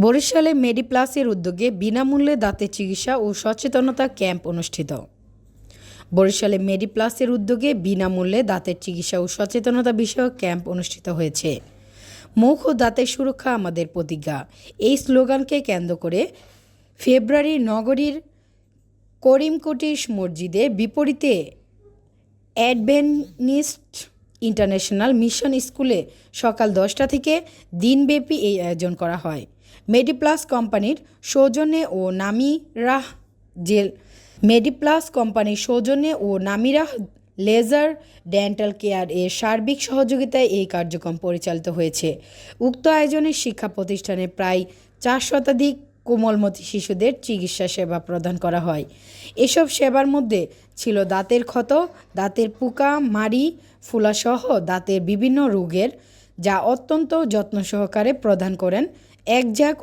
বরিশালে মেডিপ্লাসের উদ্যোগে বিনামূল্যে দাঁতের চিকিৎসা ও সচেতনতা ক্যাম্প অনুষ্ঠিত। বরিশালে মেডিপ্লাসের উদ্যোগে বিনামূল্যে দাঁতের চিকিৎসা ও সচেতনতা বিষয়ক ক্যাম্প অনুষ্ঠিত হয়েছে। মুখ ও দাঁতের সুরক্ষা আমাদের প্রতিজ্ঞা। এই স্লোগানকে কেন্দ্র করে ফেব্রুয়ারি নগরীর করিমকুটির মসজিদে বিপরীতে অ্যাডভেন্টিস্ট ইন্টারন্যাশনাল মিশন স্কুলে সকাল দশটা থেকে দিনব্যাপী এই আয়োজন করা হয়। মেডিপ্লাস কোম্পানির সৌজন্যে ও নামিরাহ জেল। মেডিপ্লাস কোম্পানির সৌজন্যে ও নামিরাহ লেজার ডেন্টাল কেয়ার এর সার্বিক সহযোগিতায় এই কার্যক্রম পরিচালিত হয়েছে। উক্ত আয়োজনে শিক্ষা প্রতিষ্ঠানে প্রায় চার শতাধিক কোমলমতি শিশুদের চিকিৎসা সেবা প্রদান করা হয়। এসব সেবার মধ্যে ছিল দাঁতের ক্ষত, দাঁতের পোকা, মাড়ি, ফুলাসহ দাঁতের বিভিন্ন রোগের, যা অত্যন্ত যত্ন সহকারে প্রদান করেন। একজাক